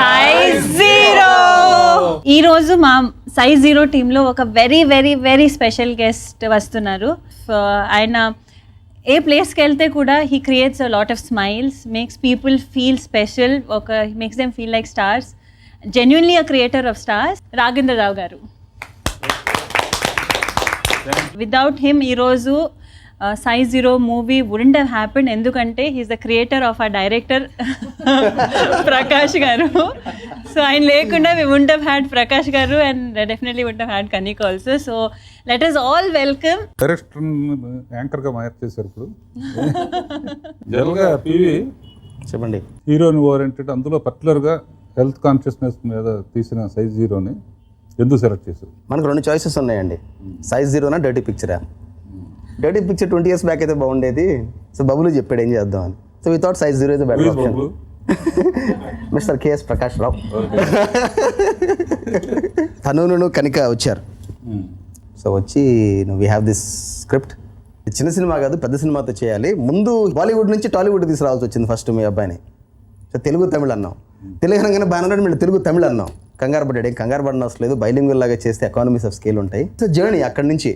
Size zero ఈ రోజు మా సైజ్ జీరో టీంలో ఒక very very very special guest వస్తున్నారు. ఆయన ఏ ప్లేస్కి వెళ్తే కూడా he creates a lot of smiles makes people feel special ఒక makes them feel like stars genuinely a creator of stars Raghavendra Rao గారు. వితౌట్ హిమ్ ఈరోజు size zero movie wouldn't have happen ఎందుకంటే he's the creator of a director Prakash గారు. So ఆయన లేకుండా we won't have had Prakash గారు and definitely won't have had Kanika also so let us all welcome director యాంకర్గా మార్చేశారు ఇప్పుడు. జనరల్గా PV చెప్పండి. హీరోని ఓరియంటెడ్ అందులో పర్టికులర్గా హెల్త్ కాన్షియస్నెస్ మీద తీసిన సైజ్ హీరోని ఎందుకు సెలెక్ట్ చేశారు? మనకు రెండు చాయిసెస్ ఉన్నాయండి. సైజ్ జీరోనా dirty పిక్చరా dirty picture twenty years back అయితే బాగుండేది. సో బబులు చెప్పాడు ఏం చేద్దాం అని. సో వితౌట్ సైజ్ జీరో అయితే better option mister KS Prakash Rao తను కనిక వచ్చారు. సో వచ్చి వీ హ్యావ్ దిస్ స్క్రిప్ట్ చిన్న సినిమా కాదు పెద్ద సినిమాతో చేయాలి. ముందు బాలీవుడ్ నుంచి టాలీవుడ్ తీసుకురావాల్సి వచ్చింది ఫస్ట్ మీ అబ్బాయిని. సో తెలుగు తమిళ అన్నాం. తెలుగు అనగానే బాగా తెలుగు తమిళ అన్నాం. కంగారు పడ్డాడు. కంగారు పడిన అవసరం లేదు. బైలింగుల్ లాగా చేస్తే ఎకానమీస్ ఆఫ్ స్కేల్ ఉంటాయి. సో జర్నీ అక్కడి నుంచి.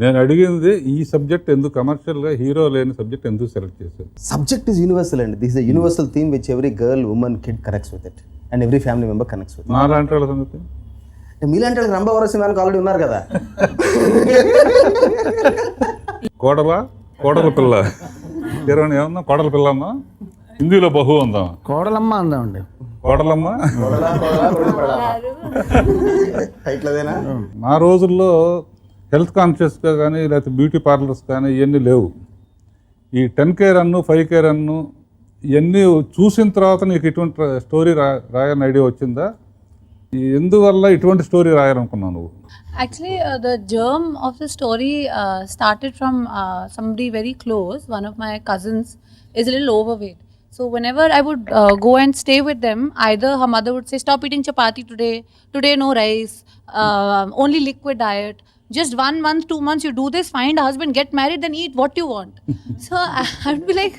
నేను అడిగింది ఈ సబ్జెక్ట్ ఎందుకు? కమర్షియల్గా హీరో లేని సబ్జెక్ట్ ఎందుకు సెలెక్ట్ చేశారు? సబ్జెక్ట్ ఇస్ యూనివర్సల్ అండి. This the universal theme which every girl woman kid connects with it and every family member connects with మా లాంటి వాళ్ళ సంగతి? మీలాంటి వాళ్ళకి రంభావరం సినిమానికి ఆల్రెడీ ఉన్నారు కదా. కోడల? కోడల పిల్ల. ఏమన్నా కోడల పిల్ల అమ్మా హిందీలో బహు ఉందాం కోడలమ్మ అందామండి. కోడలమ్మ? టైట్లదేనా మా రోజుల్లో హెల్త్ కాన్షియస్గా కానీ లేకపోతే బ్యూటీ పార్లర్స్ కానీ ఇవన్నీ లేవు. ఈ ten K run five K run ఇవన్నీ చూసిన తర్వాత నీకు ఇటువంటి స్టోరీ రా రాయాలని ఐడియా వచ్చిందా? ఈ ఎందువల్ల ఇటువంటి స్టోరీ రాయాలనుకున్నావు నువ్వు? Germ of the story uh, started from uh, somebody very close. One of my cousins is a little overweight. So whenever I would uh, go and stay with them, either her mother would say, "Stop eating chapati today. Today no rice. Um only liquid diet." Just one month, two months, you do this, find a husband, get married, then eat what you want. so I, I would be like,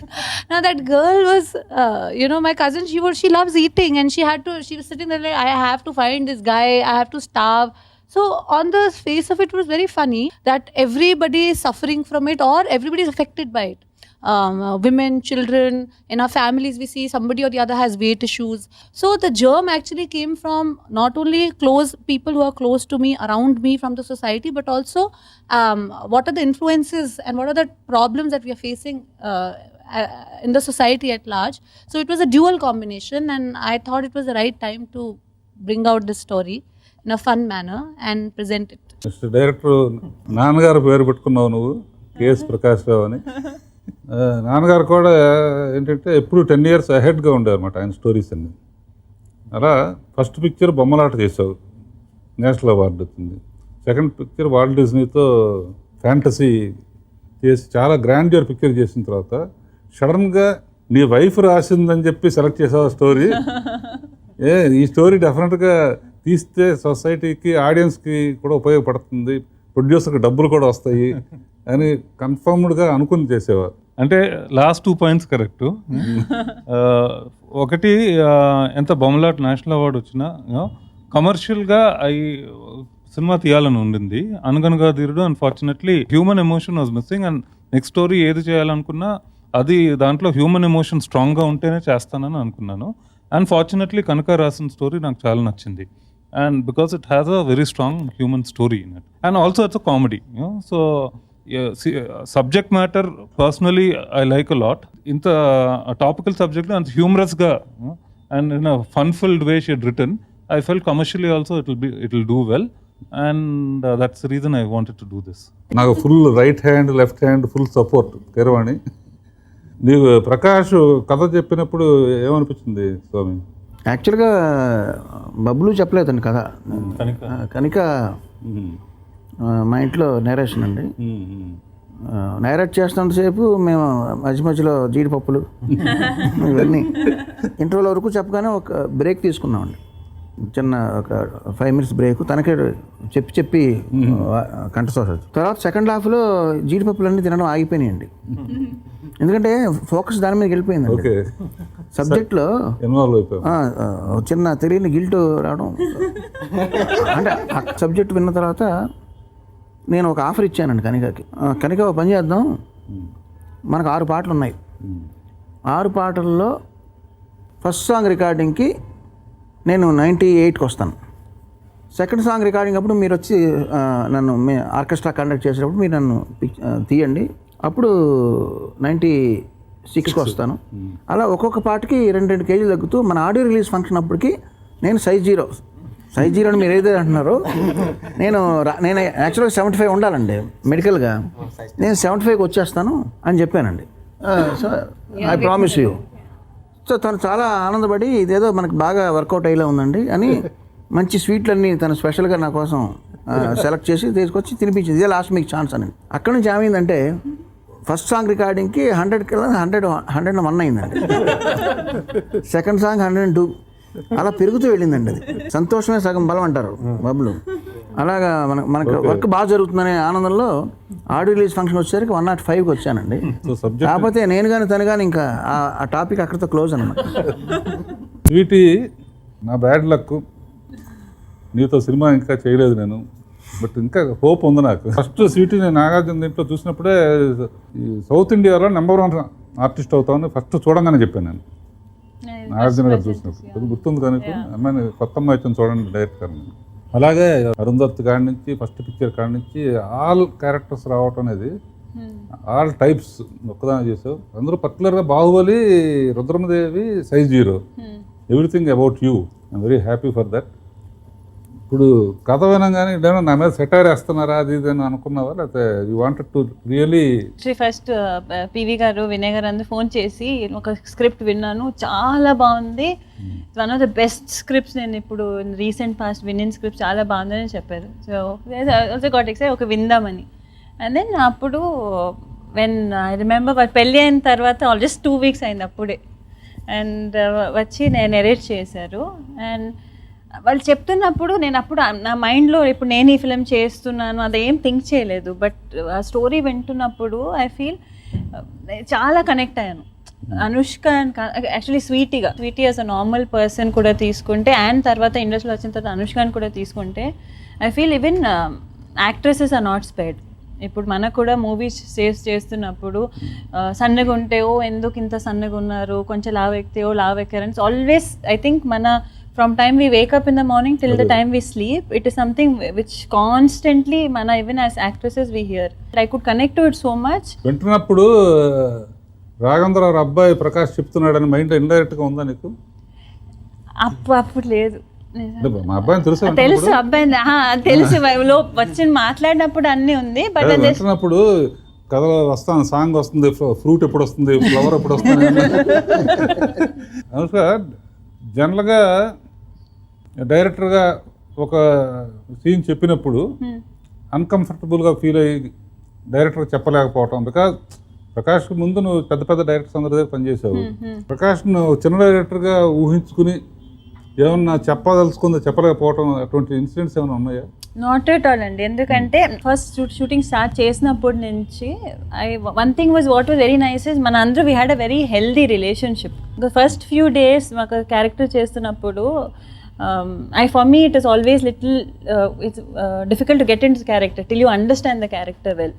now that girl was, uh, you know, my cousin, she was, she loves eating, and she had to, she was sitting there like, I have to find this guy, I have to starve. So on the face of it, it was very funny that everybody is suffering from it or everybody is affected by it Um, uh, women, children, in our families, we see somebody or the other has weight issues. So the germ actually came from not only close people who are close to me, around me from the society, but also um, what are the influences and what are the problems that we are facing uh, uh, in the society at large. So it was a dual combination, and I thought it was the right time to bring out this story in a fun manner and present it. Next director నాన్నగారు పేరు పెట్టుకున్నావు నువ్వు KS Prakash రావు అని ఆ, నాన్నగారు కూడా ఏంటంటే ఎప్పుడు టెన్ ఇయర్స్ అహెడ్గా ఉండేవన్నమాట అనమాట ఆయన స్టోరీస్ అన్ని. అలా ఫస్ట్ పిక్చర్ బొమ్మలాట చేసావు నేషనల్ అవార్డు వచ్చింది. సెకండ్ పిక్చర్ వాల్ట్ డిజ్నీతో ఫ్యాంటసీ చేసి చాలా గ్రాండ్యూర్ పిక్చర్ చేసిన తర్వాత సడన్గా నీ వైఫ్ రాసిందని చెప్పి సెలెక్ట్ చేసావు స్టోరీ. ఏ ఈ స్టోరీ డెఫినెట్గా తీస్తే సొసైటీకి ఆడియన్స్కి కూడా ఉపయోగపడుతుంది. ప్రొడ్యూసర్కి డబ్బులు కూడా వస్తాయి. అని కన్ఫర్మ్డ్గా అనుకుని చేసేవారు. అంటే లాస్ట్ టూ పాయింట్స్ కరెక్ట్ ఒకటి ఎంత బొమ్మలాట్ నేషనల్ అవార్డు వచ్చినా కమర్షియల్గా అవి సినిమా తీయాలని ఉండింది. Anaganaga Dheerudu unfortunately human emotion was missing and next story ఏది చేయాలనుకున్నా అది దాంట్లో హ్యూమన్ ఎమోషన్ స్ట్రాంగ్గా ఉంటేనే చేస్తానని అనుకున్నాను. అండ్ ఫార్చునేట్లీ కనుక రాసిన స్టోరీ నాకు చాలా నచ్చింది. And because it has a very strong human story in it and also it's a comedy so subject matter personally I like a lot ఇంత టాపికల్ సబ్జెక్ట్ అంత హ్యూమరస్గా and in a fun filled way shed return I felt commercially also it will be it will do well and that's reason I wanted to do this నాకు full right hand left hand full support Keeravani నీకు ప్రకాష్ కథ చెప్పినప్పుడు ఏమనిపించింది స్వామి? యాక్చువల్గా బబ్బులు చెప్పలేదండి కదా కనుక. కనుక. మా ఇంట్లో నేరేషన్ అండి. నేరేట్ చేస్తున్నంతసేపు మేము మధ్య మధ్యలో జీడిపప్పులు ఇవన్నీ ఇంటర్వల్ వరకు చెప్పగానే ఒక బ్రేక్ తీసుకున్నామండి. చిన్న ఒక ఫైవ్ మినిట్స్ బ్రేక్ తనకే చెప్పి చెప్పి వచ్చింది. తర్వాత సెకండ్ హాఫ్లో జీడిపప్పులన్నీ తినడం ఆగిపోయినాయండి. ఎందుకంటే ఫోకస్ దాని మీద వెళ్ళిపోయిందండి. సబ్జెక్ట్లో చిన్న తెలియని గిల్ట్ రావడం. అంటే సబ్జెక్ట్ విన్న తర్వాత నేను ఒక ఆఫర్ ఇచ్చానండి కనికకి. కనిక ఒక పని చేద్దాం. మనకు ఆరు పాటలు ఉన్నాయి ఆరు పాటల్లో ఫస్ట్ సాంగ్ రికార్డింగ్కి నేను నైంటీ ఎయిట్కి వస్తాను. సెకండ్ సాంగ్ రికార్డింగ్ అప్పుడు మీరు వచ్చి నన్ను మీ ఆర్కెస్ట్రా కండక్ట్ చేసేటప్పుడు మీరు నన్ను తీయండి. అప్పుడు నైంటీ సిక్స్కి వస్తాను. అలా ఒక్కొక్క పాటకి రెండు రెండు కేజీలు తగ్గుతూ మన ఆడియో రిలీజ్ ఫంక్షన్ అప్పటికి నేను సైజ్ జీరో. సైజ్ జీరో అని మీరు ఏదైతే అంటున్నారో నేను రా- నేను యాక్చువల్గా సెవెంటీ ఫైవ్ ఉండాలండి మెడికల్గా నేను సెవెంటీ ఫైవ్కి వచ్చేస్తాను అని చెప్పానండి. So I promise you so తను చాలా ఆనందపడి ఇదేదో మనకు బాగా వర్కౌట్ అయ్యేలా ఉందండి అని మంచి స్వీట్లన్నీ తను స్పెషల్గా నా కోసం సెలెక్ట్ చేసి తీసుకొచ్చి తినిపించింది. ఇదే లాస్ట్ మీకు ఛాన్స్ అని. అక్కడ నుంచి ఏమైందంటే first song రికార్డింగ్కి hundred kilo hundred hundred one అయిందండి. సెకండ్ సాంగ్ హండ్రెడ్ టూ అలా పెరుగుతూ వెళ్ళిందండి అది. సంతోషమే సగం బలం అంటారు బబ్బులు. అలాగా మన మనకు వర్క్ బాగా జరుగుతుందనే ఆనందంలో ఆడియో రిలీజ్ ఫంక్షన్ వచ్చేసరికి వన్ నాట్ ఫైవ్కి వచ్చానండి. కాకపోతే నేను కానీ తను కానీ ఇంకా ఆ- టాపిక్ అక్కడితో క్లోజ్ అనమాట. స్వీటీ నా బ్యాడ్ లక్. నీతో సినిమా ఇంకా చేయలేదు నేను. బట్ ఇంకా హోప్ ఉంది నాకు. ఫస్ట్ స్వీటీ నేను నాగార్జున దీంట్లో చూసినప్పుడే సౌత్ ఇండియాలో నెంబర్ వన్ ఆర్టిస్ట్ అవుతామని ఫస్ట్ చూడంగానే చెప్పాను నేను. నాగార్జున గారు చూసినప్పుడు. అది గుర్తుంది కానీ అమ్మాయిని కొత్త అమ్మాయి వచ్చింది చూడండి డైరెక్ట్ గారు అలాగే అరుంధత్ కాడి నుంచి ఫస్ట్ పిక్చర్ కాడి నుంచి ఆల్ క్యారెక్టర్స్ రావటం అనేది ఆల్ టైప్స్ ఒక్కదాని చేసావు అందరూ పర్టికులర్గా Baahubali Rudramadevi size zero. Everything about you I'm very happy for that ఇప్పుడు కథ వినంగానే ఇదేమో నా మీద సెటైర్ వేస్తున్నారా? అది ఇది అని అనుకున్నావా? లేకపోతే you wanted to really first PV గారు వినయ్ గారు అందరూ ఫోన్ చేసి ఒక స్క్రిప్ట్ విన్నాను. చాలా బాగుంది. One of the best scripts నేను ఇప్పుడు రీసెంట్ పాస్ట్ వినిన్ స్క్రిప్ట్ చాలా బాగుందని చెప్పారు. సో ఆల్సో గాట్ ఎక్సైట్ ఒక విందామని. అండ్ దెన్ అప్పుడు వెన్ ఐ రిమెంబర్ పెళ్ళి అయిన తర్వాత ఆల్జస్ట్ టూ వీక్స్ అయింది అప్పుడే. అండ్ వచ్చి నేను ఎరేట్ చేశారు. అండ్ వాళ్ళు చెప్తున్నప్పుడు నేను అప్పుడు నా మైండ్లో ఇప్పుడు నేను ఈ ఫిలిం చేస్తున్నాను అదేం థింక్ చేయలేదు. బట్ ఆ స్టోరీ వింటున్నప్పుడు ఐ ఫీల్ చాలా కనెక్ట్ అయ్యాను. Anushka actually స్వీటీగా Sweety as a normal person కూడా తీసుకుంటే అండ్ తర్వాత ఇండస్ట్రీలో వచ్చిన తర్వాత అనుష్కని కూడా తీసుకుంటే I feel even actresses are not spared ఇప్పుడు మనకు కూడా మూవీస్ సేవ్స్ చేస్తున్నప్పుడు సన్నగా ఉంటే ఓ ఎందుకు ఇంత సన్నగా ఉన్నారు కొంచెం లావ్ ఎక్కితే ఓ లావ్ ఎక్కారని ఆల్వేస్ ఐ థింక్ మన from time we wake up in the morning till the time we sleep it is something which constantly మన even as actresses we here I could connect to it so much వింటున్నప్పుడు రాఘవేంద్రరావు అబ్బాయి Prakash చెప్తున్నాడని mind ఇండైరెక్ట్గా ఉందా నీకు? అప్పుడు అప్పుడు లేదు. మా అబ్బాయిని తెలుసు తెలుసు అబ్బాయి తెలుసు. లో వచ్చి మాట్లాడినప్పుడు అన్నీ ఉంది బట్ వింటున్నప్పుడు కథ వస్తాను సాంగ్ వస్తుంది ఫ్రూట్ ఎప్పుడు వస్తుంది ఫ్లవర్ ఎప్పుడు వస్తుంది? అనుష్క జనరల్గా డైరెక్టర్గా ఒక సీన్ చెప్పినప్పుడు అన్కంఫర్టబుల్గా ఫీల్ అయ్యి డైరెక్టర్ చెప్పలేకపోవటం. బికాజ్ ప్రకాష్ ముందు నువ్వు పెద్ద పెద్ద డైరెక్టర్స్ అందరి దగ్గర పనిచేసావు ప్రకాష్ నువ్వు చిన్న డైరెక్టర్గా ఊహించుకుని ఏమన్నా చెప్పదలుచుకుందో చెప్పలేకపోవటం అటువంటి ఇన్సిడెంట్స్ ఏమైనా ఉన్నాయా? నాట్ ఎట్ ఆల్ అండి. ఎందుకంటే ఫస్ట్ షూటింగ్ స్టార్ట్ చేసినప్పటి నుంచి I one thing was what was very nice is మన అందరూ we had a very healthy relationship first few days మాకు క్యారెక్టర్ చేస్తున్నప్పుడు I for me it is always little it's difficult to get in character till you understand the character well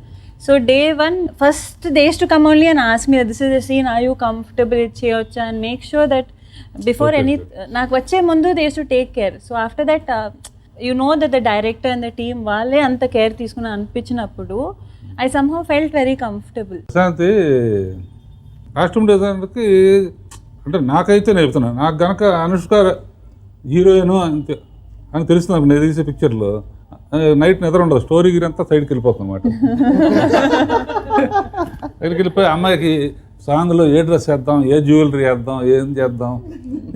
so day one first days to come only అని ask me this is the scene are you comfortable ఇది చేయొచ్చా and make sure that before any నాకు వచ్చే ముందు does to take care so after that you know that the director and the team వాళ్ళే అంత care తీసుకుని అనిపించినప్పుడు I somehow felt very comfortable Prashanthi costume డిజైనర్కి అంటే నాకైతే నేర్పుతున్నా నాకు గనక అనుష్క హీరోయిన్ అంతే. అని తెలుసు నాకు నేను తీసే పిక్చర్లో నైట్ నిద్ర ఉండదు. స్టోరీ గిరి అంతా సైడ్కి వెళ్ళిపోతుంది అనమాట సైడ్కి వెళ్ళిపోయి అమ్మాయికి సాంగ్లో ఏ డ్రెస్ వేద్దాం ఏ జ్యువెలరీ వేద్దాం ఏం చేద్దాం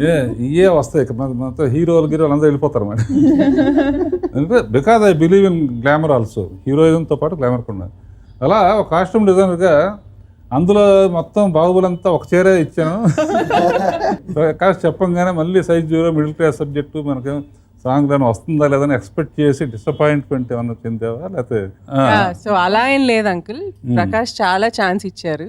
ఏ ఇవే వస్తాయి ఇక్కడ మన- హీరోలు గీరోలు అందరూ వెళ్ళిపోతారు అన్నమాట. అంటే because I believe in glamour also హీరోయిజంతో పాటు గ్లామర్ కూడా అలా ఒక కాస్ట్యూమ్ డిజైనర్గా అందులో మొత్తం బాహుబలి అంతా ఒక చీరే ఇచ్చాను. ప్రకాష్ చెప్పంగానే మళ్ళీ Size Zero middle class subject మనకి సాంగ్ దాని వస్తుందా లేదని ఎక్స్పెక్ట్ చేసి డిసప్పాయింట్మెంట్ ఏమన్నా చెందావా లేకపోతే? ఆ, సో అలా ఏం లేదు అంకుల్. ప్రకాష్ చాలా ఛాన్స్ ఇచ్చారు.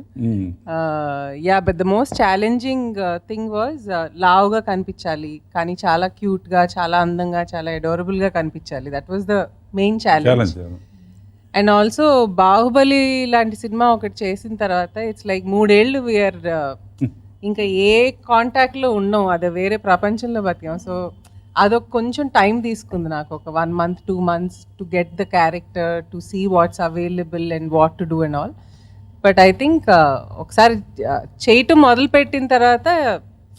Yeah but the most challenging thing was లావుగా కనిపించాలి కానీ చాలా క్యూట్గా చాలా అందంగా చాలా అడోరబుల్గా కనిపించాలి. That was the main challenge and also Baahubali లాంటి సినిమా ఒకటి చేసిన తర్వాత ఇట్స్ లైక్ మూడేళ్ళు వీఆర్ ఇంకా ఏ కాంటాక్ట్లో ఉన్నాం అదే వేరే ప్రపంచంలో బతికాం. సో అదొక కొంచెం టైం తీసుకుంది నాకు. ఒక one month two months to get the character to see what's available and what to do and all but I think ఒకసారి uh, చేయటం మొదలు పెట్టిన తర్వాత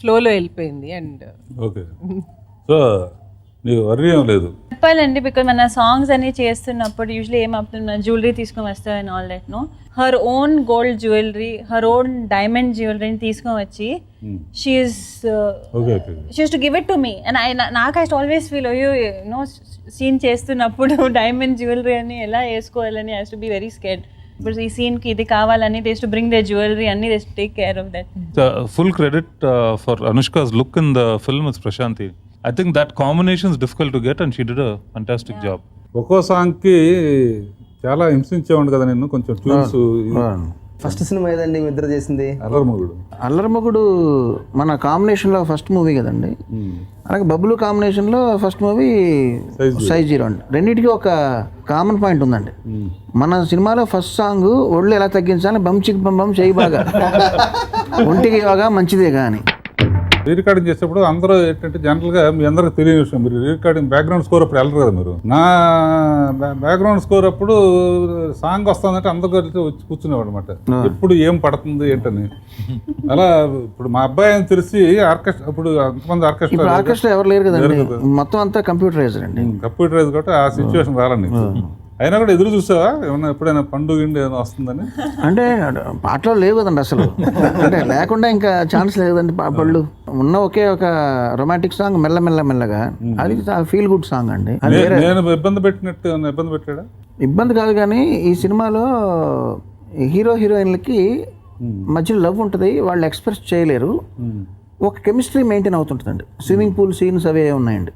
ఫ్లోలో వెళ్ళిపోయింది. అండ్ ఓకే సో నీకు వర్రీ ఏం లేదు. చెప్పాలండి బికాజ్ మన సాంగ్స్ అన్ని చేస్తున్నప్పుడు యూజువలీ ఏమవుతుంది మన జ్యువెలరీ తీసుకొని వస్తాం and all that no her own gold jewellery her own diamond జ్యువెలరీని తీసుకొని వచ్చి she's okay okay she's to give it to me and I నాకు ఐ ఆల్వేస్ ఫీల్ అయ్యో నో సీన్ చేస్తున్నప్పుడు డైమండ్ జ్యువెలరీ అని ఎలా వేసుకోవాలని I's to be very scared ఇప్పుడు ఈ సీన్కి ఇది కావాలని does to bring the jewellery అన్ని does take care of that full credit for Anushka's look in the film is Prashanthi I think that combination is difficult to get and she did a fantastic job ఒక్కో సాంగ్కి చాలా హింసించేవాడు కదా నేను కొంచెం tunes first cinema ఏదండి మీ ఇద్దరు చేసింది? అల్లరమగుడు అల్లరమగుడు మన కాంబినేషన్లో ఫస్ట్ మూవీ కదండి. అలాగే బబ్బులు కాంబినేషన్లో ఫస్ట్ మూవీ సైజ్ జీరో. అండి. రెండింటికి ఒక కామన్ పాయింట్ ఉందండి. మన సినిమాలో ఫస్ట్ సాంగ్ ఒళ్ళు ఎలా తగ్గించాలి బమ్ చిక్ బమ్ బమ్ చేయి బాగా. ఒంటికి యోగా మంచిదే కానీ రికార్డింగ్ చేసేప్పుడు అందరూ ఏంటంటే జనరల్గా మీ అందరికి తెలియని విషయం. మీరు రికార్డింగ్ బ్యాక్గ్రౌండ్ స్కోర్ అప్పుడు వెళ్ళరు కదా మీరు. నా బ్యాక్గ్రౌండ్ స్కోర్ అప్పుడు సాంగ్ వస్తుందంటే అందరూ కలిసి వచ్చి కూర్చునేవాడు అనమాట ఎప్పుడు ఏం పడుతుంది ఏంటని. అలా ఇప్పుడు మా అబ్బాయి అని తెలిసి ఆర్కెస్ట్రా ఇప్పుడు అంతమంది ఆర్కెస్ట్రా ఆర్కెస్ట్రా ఎవరు లేరు కదండి. మొత్తం అంతా కంప్యూటరైజ్డ్ అండి. కంప్యూటరైజ్ కాబట్టి ఆ సిచ్యువేషన్ రాలండి అయినా కూడా ఎదురు చూసావా? ఏమన్నా ఎప్పుడైనా పండుగ ఏమైనా వస్తుందని? అంటే పాటలో లేవు కదండి అసలు. అంటే లేకుండా ఇంకా ఛాన్స్ లేదు కదండి పా- పళ్ళు. ఉన్న ఒకే ఒక రొమాంటిక్ సాంగ్ మెల్ల మెల్ల మెల్లగా. అది ఫీల్ గుడ్ సాంగ్ అండి. నేను ఇబ్బంది పెట్టినట్టు ఇబ్బంది పెట్టాడా? ఇబ్బంది కాదు కానీ ఈ సినిమాలో హీరో హీరోయిన్లకి మధ్యలో లవ్ ఉంటుంది. వాళ్ళు ఎక్స్ప్రెస్ చేయలేరు. ఒక కెమిస్ట్రీ మెయింటైన్ అవుతుంటుందండి. స్విమ్మింగ్ పూల్ సీన్స్ అవే ఉన్నాయండి.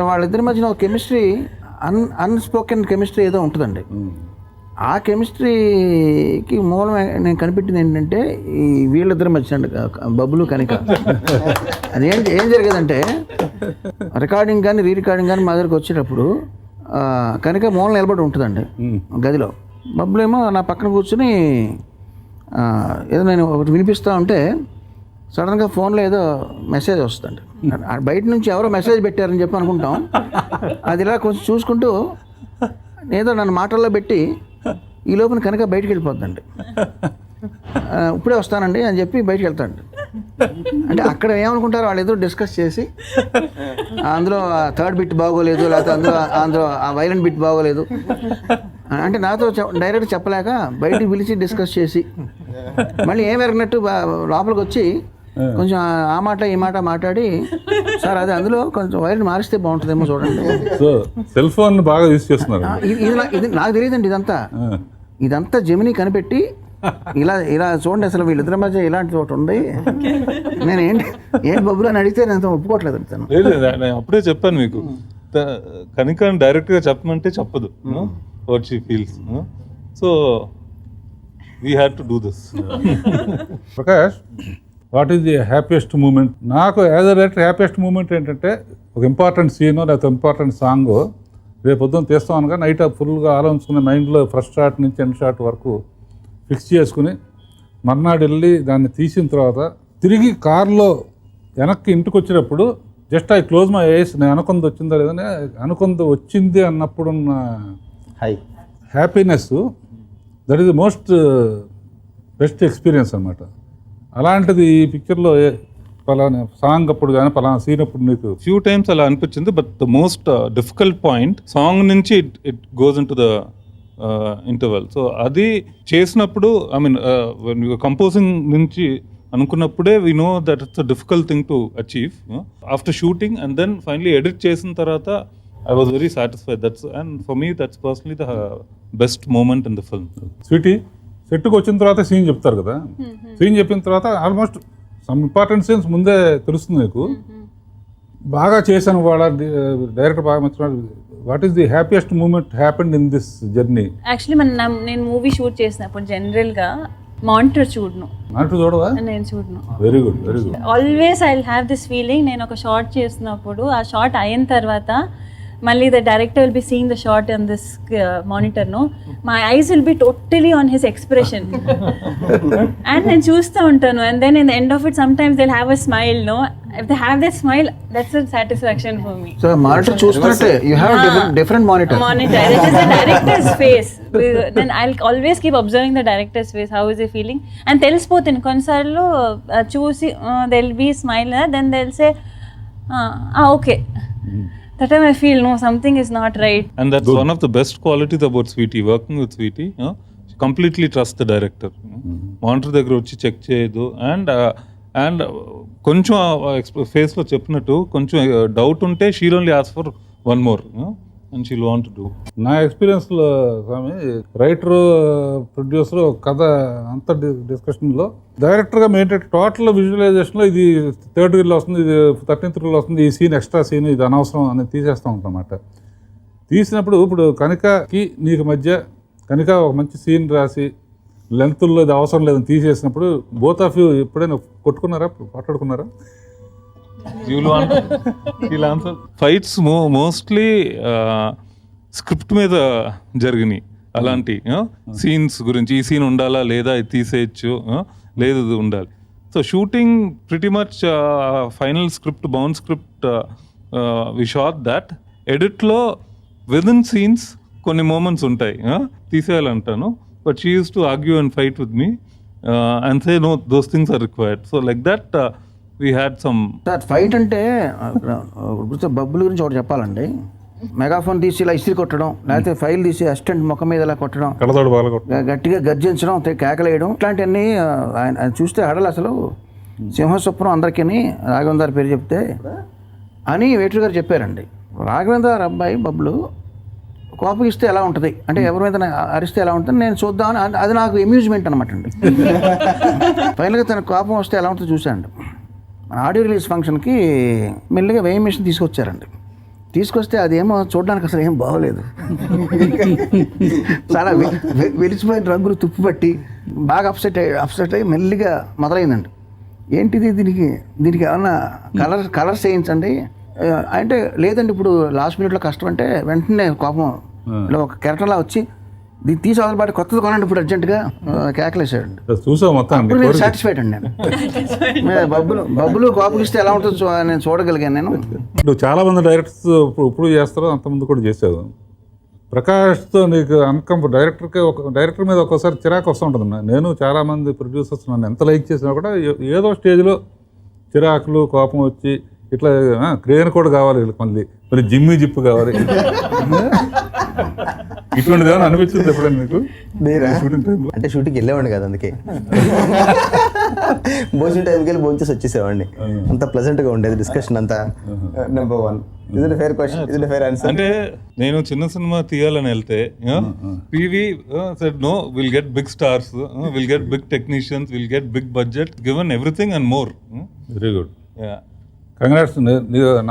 వాళ్ళిద్దరి మధ్యన ఒక కెమిస్ట్రీ అన్ అన్స్పోకెన్ కెమిస్ట్రీ ఏదో ఉంటుందండి. ఆ కెమిస్ట్రీకి మూలం ఏ- నేను కనిపెట్టింది ఏంటంటే ఈ వీళ్ళిద్దరి మధ్య బబ్బులు కనిక అదేం ఏం జరిగేదంటే రికార్డింగ్ కానీ రీ రికార్డింగ్ కానీ మా దగ్గరికి వచ్చేటప్పుడు కనుక మూలం నిలబడి ఉంటుందండి గదిలో. బబ్బులు ఏమో నా పక్కన కూర్చుని ఏదో నేను ఒకటి వినిపిస్తూ ఉంటే సడన్గా ఫోన్లో ఏదో మెసేజ్ వస్తుందండి ఆ బయట నుంచి ఎవరో మెసేజ్ పెట్టారని చెప్పి అనుకుంటాం. అది ఇలా కొంచెం చూసుకుంటూ ఏదో నన్ను మాటల్లో పెట్టి ఈ లోపల కనుక బయటికి వెళ్ళిపోద్దండి ఇప్పుడే వస్తానండి అని చెప్పి బయటికి వెళ్తాడు అంటే అక్కడ ఏమనుకుంటారో వాళ్ళు ఏదో డిస్కస్ చేసి అందులో థర్డ్ బిట్ బాగోలేదు లేకపోతే అందులో అందులో ఆ వైలెంట్ బిట్ బాగోలేదు. అంటే నాతో చెప్- డైరెక్ట్ చెప్పలేక బయటికి పిలిచి డిస్కస్ చేసి మళ్ళీ ఏం ఎరగినట్టు లోపలికి వచ్చి కొంచెం ఆ- మాట ఈ మాట మాట్లాడి సార్ అది అందులో కొంచెం వైలెంట్ మారిస్తే బాగుంటుందేమో చూడండి. సో సెల్ ఫోన్ బాగా యూజ్ చేస్తున్నారు. ఇది ఇది నాకు తెలియదండి ఇదంతా. ఇదంతా జమిని కనిపెట్టి ఇలా ఇలా చూడండి అసలు వీళ్ళిద్దరి మధ్య ఇలాంటి ఒకటి ఉంది. నేను ఏంటి ఏంటి బబ్బులు అని అడిగితే నేను ఒప్పుకోవట్లేదు తను లేదు నే- నేను అప్పుడే చెప్పాను మీకు. త- కనుక డైరెక్ట్గా చెప్పమంటే చెప్పదు what she feels so we had to do this Prakash what is the happiest moment? నాకు as a director happiest moment ఏంటంటే ఒక ఇంపార్టెంట్ సీన్ లేకపోతే ఇంపార్టెంట్ సాంగ్ రేపు పొద్దున్న తీస్తాం అనగా నైట్ ఫుల్గా ఆలోచించుకుని మైండ్లో ఫస్ట్ షాట్ నుంచి ఎండ్ షాట్ వరకు ఫిక్స్ చేసుకుని మర్నాడు వెళ్ళి దాన్ని తీసిన తర్వాత తిరిగి కార్లో వెనక్కి ఇంటికి వచ్చినప్పుడు just I close my eyes నేను అనుకుంది వచ్చిందా లేదని అనుకుంది వచ్చింది అన్నప్పుడున్న high happiness that is the most best experience అనమాట అలాంటిది ఈ పిక్చర్లో పలానా సాంగ్ అప్పుడు కానీ పలానా సీన్ అప్పుడు నీకు ఫ్యూ టైమ్స్ అలా అనిపించింది but the most difficult point song నుంచి it it goes into the interval so అది చేసినప్పుడు ఐ మీన్ కంపోజింగ్ నుంచి అనుకున్నప్పుడే we know that it's a difficult thing to achieve after shooting and then finally edit చేసిన తర్వాత I was very satisfied that's and for me that's personally the best moment in the film Sweety సెట్కి వచ్చిన తర్వాత scene చెప్తారు కదా. Scene చెప్పిన తర్వాత almost some important scenes ముందే తెలుస్తుంది నీకు. బాగా చేశాను వాళ్ళ డైరెక్టర్ బాగా మెచ్చుకున్నాడు. What is the happiest moment happened in this journey? Actually మన నేను మూవీ షూట్ చేసినప్పుడు జనరల్గా మానిటర్ చూడను. నాటు చూడవా? నేను చూడను. Very good very good. Always I have this feeling. నేను ఒక షార్ట్ చేసినప్పుడు ఆ షార్ట్ అయిన తర్వాత మళ్ళీ the director will be seeing the short on this monitor no my eyes will be totally on his expression and నేను చూస్తూ ఉంటాను. And then in the end of it sometimes they have a smile no if they have that smile that's a satisfaction for me so monitor చూస్తున్నట్టే you have different monitor monitor. It is the director's face. We- Then I'll always keep observing the director's face. How is he feeling? And తెలిసిపోతుంది. కొన్నిసార్లు uh, చూసి they'll be smile then they'll say okay that time I feel no something is not right And that's one of the best qualities about Sweetie. Working with Sweetie, you know, she completely trusts the director. Monitor దగ్గర వచ్చి check చేయదు and and కొంచెం ఫేస్లో చెప్పినట్టు కొంచెం doubt ఉంటే she'll only ask for one more and she'll want do నా ఎక్స్పీరియన్స్లో స్వామి రైటర్ ప్రొడ్యూసర్ కథ అంత డిస్కషన్లో డైరెక్టర్గా మెయింటైన్ టోటల్ విజువలైజేషన్లో ఇది థర్డ్ రీల్లో వస్తుంది ఇది థర్టీన్త్ రీల్లో వస్తుంది ఈ సీన్ ఎక్స్ట్రా సీన్ ఇది అనవసరం అని తీసేస్తూ ఉంటాం అన్నమాట తీసినప్పుడు ఇప్పుడు కనికకి నీకు మధ్య కనుక ఒక మంచి సీన్ రాసి లెంత్లో ఇది అవసరం లేదని తీసేసినప్పుడు బోత్ ఆఫ్ యూ ఎప్పుడైనా కొట్టుకున్నారా? మాట్లాడుకున్నారా ఆన్సర్ ఫైట్స్ మో మోస్ట్లీ స్క్రిప్ట్ మీద జరిగినాయి. అలాంటి సీన్స్ గురించి ఈ సీన్ ఉండాలా లేదా ఇది తీసేయచ్చు లేదు ఉండాలి. So shooting pretty much final script bound script we shot that ఎడిట్లో within scenes కొన్ని మూమెంట్స్ ఉంటాయి తీసేయాలంటాను. But she used to argue and fight with me and say no those things are required so like that we had some sort fight అంటే బబ్బుల గురించి ఒకటి చెప్పాలండి. Megaphone తీసి ఇలా ఇస్త్రీ కొట్టడం లేకపోతే ఫైల్ తీసి అసిస్టెంట్ ముఖం మీద ఇలా కొట్టడం గట్టిగా గర్జించడం కేకలేయడం ఇట్లాంటివన్నీ ఆయన చూస్తే హడలు అసలు సింహస్వప్నం అందరికీ రాఘవేంద్ర పేరు చెప్తే అని వేటర్ గారు చెప్పారండి. రాఘవేంద్ర అబ్బాయి బబ్బులు కోపం ఇస్తే ఎలా ఉంటుంది? అంటే ఎవరి మీద అరిస్తే ఎలా ఉంటుంది? నేను చూద్దామని అది- నాకు అమ్యూజ్మెంట్ అనమాట అండి. ఫైనల్గా తన కోపం వస్తే ఎలా ఉంటుందో చూశానండి మన ఆడియో రిలీజ్ ఫంక్షన్కి మెల్లిగా వేయింగ్ మిషన్ తీసుకొచ్చారండి. తీసుకొస్తే అదేమో చూడడానికి అసలు ఏం బాగోలేదు. చాలా వె- వె- వెలిసిపోయిన రంగులు తుప్పు పట్టి బాగా అప్సెట్ అయ్యి అప్సెట్ అయ్యి మెల్లిగా మొదలైందండి. ఏంటిది దీనికి దీనికి ఏమన్నా కలర్ కలర్స్ వేయించండి అంటే లేదండి ఇప్పుడు లాస్ట్ మినిట్లో కష్టం అంటే వెంటనే కోపం ఒక కెరటంలా వచ్చి దీన్ని తీసి అవతలపాటి కొత్తది కొనండి ఇప్పుడు అర్జెంటుగా ఆ, కేకలేసాడండి చూసావు మొత్తం ఇప్పుడు నేను సాటిస్ఫైడ్ అండి నేను. బబ్బులు బబ్బులు కోపగిస్తే ఎలా ఉంటుందో నేను చూడగలిగాను నేను. నువ్వు చాలా మంది డైరెక్టర్స్ ఇప్పుడు ఇప్పుడు చేస్తారో అంతకుముందు కూడా చేసావు ప్రకాష్తో నీకు అన్కంఫర్ట్ డైరెక్టర్కి ఒక డైరెక్టర్ మీద ఒక్కోసారి చిరాకు వస్తూ ఉంటుంది. నేను చాలా మంది ప్రొడ్యూసర్స్ నన్ను ఎంత లైక్ చేసినా కూడా ఏదో స్టేజ్లో చిరాకులు కోపం వచ్చి ఇట్లా క్రేన్ కూడా కావాలి వీళ్ళకి మళ్ళీ. మళ్ళీ జిమ్మి జిప్పు కావాలి. ఇటువంటిది ఏమైనా అనిపించింది ఎప్పుడైనా నీకు? నేనా? షూటింగ్ టైంలో అంటే షూటింగ్కి వెళ్ళేవాడిని కదా అందుకే. భోజనం టైంకి వెళ్ళి భోజనం వచ్చేసేవాడిని. అంత ప్లెజెంట్గా ఉండేది డిస్కషన్ అంతా. నెంబర్ వన్ ఇది ఫేర్ క్వశ్చన్ ఇది ఫేర్ ఆన్సర్ అంటే నేను చిన్న సినిమా తీయాలని వెళ్తే PV said no will get big stars will get big technicians will get big budget given everything and more very good congrats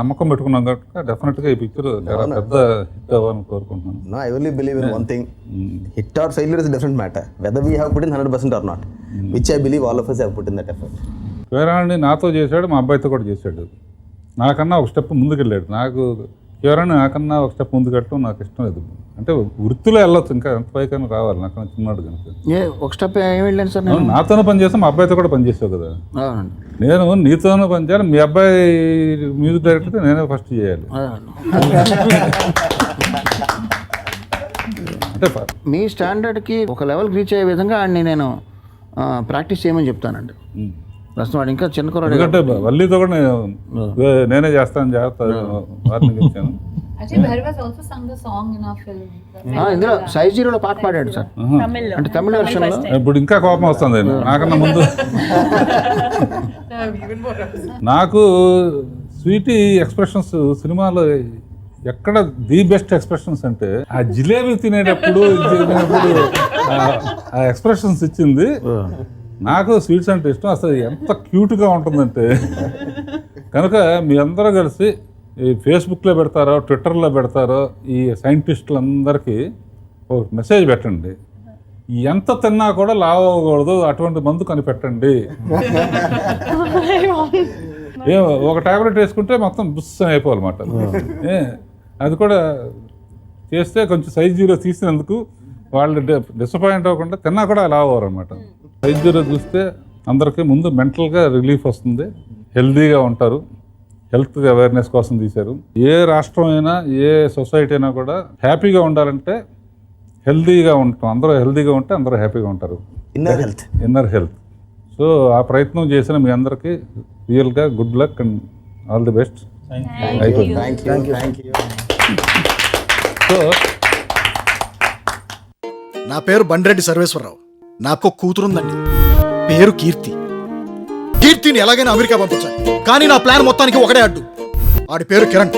నమ్మకం పెట్టుకున్నాం కనుక డెఫినెట్గా ఈ పిక్చర్ చాలా పెద్ద హిట్ నా I believe in thing hit or failure is different whether we have put hundred percent or not which I believe of us have put in that వేరే నాతో చేశాడు మా అబ్బాయితో కూడా చేశాడు. నాకన్నా ఒక స్టెప్ ముందుకెళ్ళాడు. నాకు కిరణ్ నాకన్నా ఒక స్టెప్ ముందుకు వెళ్ళటం నాకు ఇష్టం లేదు. అంటే వృత్తిలో వెళ్ళొచ్చు ఇంకా ఎంత పైకైనా రావాలి. నాకన్నా చిన్నాడు కనుక. ఏ ఒక స్టెప్ వెళ్ళాను సార్ నేను? నాతోనే పని చేస్తాం మా అబ్బాయితో కూడా పని చేసావు కదా. నేను నీతోనే పని చేయాలి. మీ అబ్బాయి మ్యూజిక్ డైరెక్టర్ నేనే ఫస్ట్ చేయాలి. అంటే మీ స్టాండర్డ్కి ఒక లెవెల్ రీచ్ అయ్యే విధంగా ఆడిని నేను ప్రాక్టీస్ చేయమని చెప్తానండి. ప్రస్తుతం వాడు ఇంకా చిన్న కుర్రాడు ఎందుకంటే వల్లీతో కూడా నేను చేస్తాను జాగ్రత్త వార్నింగ్ ఇచ్చాను ఆ, ఇందులో సైజ్ జీరోలో పాట పాడాడు సార్. అంటే తమిళ వెర్షన్లో ఇప్పుడు ఇంకా కోపం వస్తుంది నాకన్నా ముందు. నాకు స్వీటీ ఎక్స్ప్రెషన్స్ సినిమాలో ఎక్కడ ది బెస్ట్ ఎక్స్ప్రెషన్స్ అంటే ఆ జిలేబీ తినేటప్పుడు ఆ ఎక్స్ప్రెషన్స్ ఇచ్చింది. నాకు స్వీట్స్ అంటే ఇష్టం. అసలు ఎంత క్యూట్గా ఉంటుందంటే. కనుక మీ అందరూ కలిసి ఈ ఫేస్బుక్లో పెడతారో ట్విట్టర్లో పెడతారో ఈ సైంటిస్టులందరికీ ఒక మెసేజ్ పెట్టండి. ఎంత తిన్నా కూడా లావ్ అవ్వకూడదు. అటువంటి మందు కనిపెట్టండి. ఏ ఒక టాబ్లెట్ వేసుకుంటే మొత్తం బుస్ అయిపోవాలన్నమాట. అది కూడా చేస్తే కొంచెం సైజ్ జీరో తీసినందుకు వాళ్ళు డిసప్పాయింట్ అవ్వకుండా తిన్నా కూడా లావు అవ్వరు అనమాట జీరో చూస్తే అందరికీ ముందు మెంటల్గా రిలీఫ్ వస్తుంది. హెల్దీగా ఉంటారు. హెల్త్ అవేర్నెస్ కోసం తీశారు. ఏ రాష్ట్రం అయినా ఏ సొసైటీ అయినా కూడా హ్యాపీగా ఉండాలంటే హెల్దీగా ఉంటాం. అందరూ హెల్దీగా ఉంటే అందరూ హ్యాపీగా ఉంటారు. Inner health inner health so ఆ ప్రయత్నం చేసిన మీ అందరికీ రియల్గా good luck and all the best. So నా పేరు బండిరెడ్డి సర్వేశ్వరరావు. నాకు కూతురుందండి. పేరు కీర్తి. కీర్తిని ఎలాగైనా అమెరికా పంపించాలి. కానీ నా ప్లాన్ మొత్తానికి ఒకటే అడ్డు. ఆడి పేరు కిరణ్.